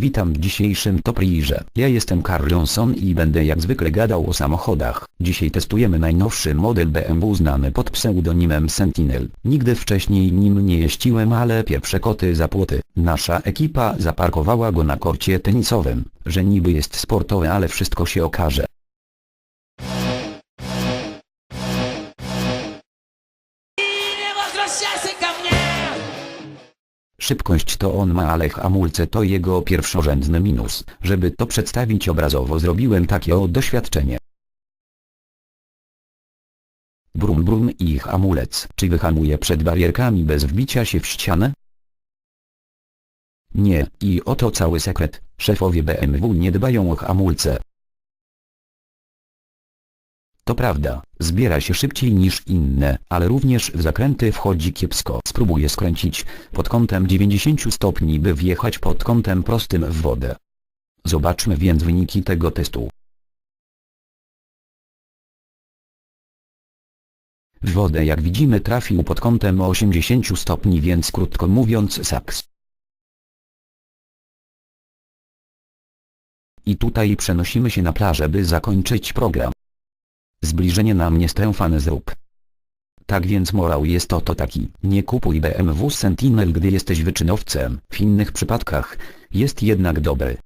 Witam w dzisiejszym Top Ja jestem Carl Johnson i będę jak zwykle gadał o samochodach. Dzisiaj testujemy najnowszy model BMW znany pod pseudonimem Sentinel. Nigdy wcześniej nim nie jeździłem, ale pierwsze koty za płoty. Nasza ekipa zaparkowała go na korcie tenisowym, że niby jest sportowy, ale wszystko się okaże. Gracias, Szybkość to on ma, ale hamulce to jego pierwszorzędny minus. Żeby to przedstawić obrazowo zrobiłem takie o doświadczenie. Brum brum i hamulec. Czy wyhamuje przed barierkami bez wbicia się w ścianę? Nie, i oto cały sekret. Szefowie BMW nie dbają o hamulce. To prawda, zbiera się szybciej niż inne, ale również w zakręty wchodzi kiepsko. Spróbuję skręcić pod kątem 90 stopni by wjechać pod kątem prostym w wodę. Zobaczmy więc wyniki tego testu. W wodę jak widzimy trafił pod kątem 80 stopni więc krótko mówiąc saks. I tutaj przenosimy się na plażę by zakończyć program zbliżenie na mnie stręfane zrób. Tak więc morał jest oto taki. Nie kupuj BMW Sentinel gdy jesteś wyczynowcem. W innych przypadkach, jest jednak dobry.